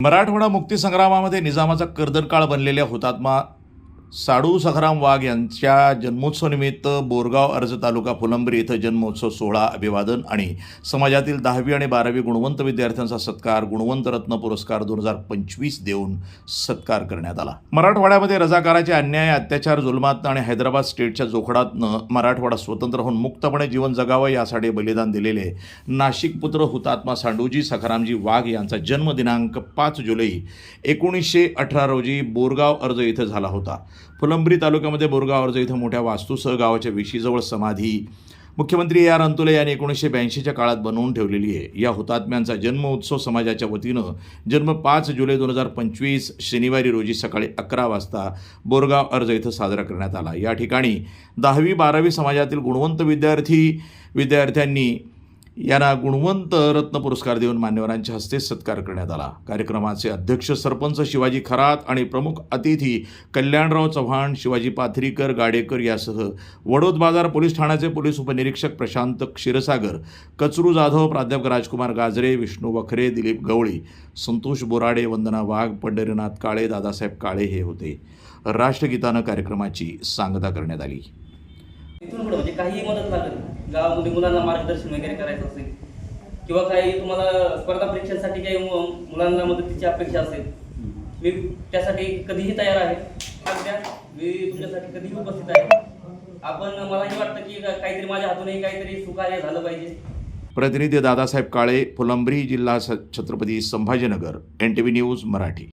मराठवाडा मुक्तीसंग्रामामध्ये निजामाचा कर्दनकाळ बनलेल्या हुतात्मा साडू सखाराम वाघ यांच्या जन्मोत्सवानिमित्त बोरगाव अर्ज तालुका फुलंब्री इथं जन्मोत्सव सोहळा अभिवादन आणि समाजातील दहावी आणि बारावी गुणवंत विद्यार्थ्यांचा सत्कार गुणवंत रत्न पुरस्कार दोन हजार पंचवीस देऊन सत्कार करण्यात आला. मराठवाड्यामध्ये रजाकाराचे अन्याय अत्याचार जुलमातनं आणि हैदराबाद स्टेटच्या जोखडातनं मराठवाडा स्वतंत्र होऊन मुक्तपणे जीवन जगावं यासाठी बलिदान दिलेले नाशिक पुत्र हुतात्मा सांडूजी सखारामजी वाघ यांचा जन्मदिनांक पाच जुलै एकोणीसशे अठरा रोजी बोरगाव अर्ज इथं झाला होता. फुलंब्री तालुक्यामध्ये बोरगाव अर्ज इथं मोठ्या वास्तूसह गावाच्या विशीजवळ समाधी मुख्यमंत्री ए आर अंतुले यांनी एकोणीसशे ब्याऐंशीच्या काळात बनवून ठेवलेली आहे. या हुतात्म्यांचा जन्म उत्सव समाजाच्या वतीनं जन्म पाच जुलै दोन हजार पंचवीस शनिवारी रोजी सकाळी अकरा वाजता बोरगाव अर्ज इथं साजरा करण्यात आला. या ठिकाणी दहावी बारावी समाजातील गुणवंत विद्यार्थी विद्यार्थ्यांनी यांना गुणवंत रत्न पुरस्कार देऊन मान्यवरांच्या हस्ते सत्कार करण्यात आला. कार्यक्रमाचे अध्यक्ष सरपंच शिवाजी खरात आणि प्रमुख अतिथी कल्याणराव चव्हाण शिवाजी पाथरीकर गाडेकर यासह वडोद बाजार पोलीस ठाण्याचे पोलीस उपनिरीक्षक प्रशांत क्षीरसागर कचरू जाधव प्राध्यापक राजकुमार गाजरे विष्णू वखरे दिलीप गवळी संतोष बोराडे वंदना वाघ पंढरीनाथ काळे दादासाहेब काळे हे होते. राष्ट्रगीतानं कार्यक्रमाची सांगता करण्यात आली. म्हणजे काही मदत गावामध्ये मुलांना मार्गदर्शन वगैरे करायचं असेल किंवा काही तुम्हाला स्पर्धा परीक्षांसाठी काही मु- मुलांना मदतीची अपेक्षा असेल मी त्यासाठी कधीही तयार आहे. मी तुमच्यासाठी कधीही उपस्थित आहे. आपण मलाही वाटतं की का- काहीतरी माझ्या हातूनही काहीतरी सुकार्य झालं पाहिजे. प्रतिनिधी दादासाहेब काळे फुलंब्री जिल्हा Chhatrapati Sambhajinagar N T V news Marathi.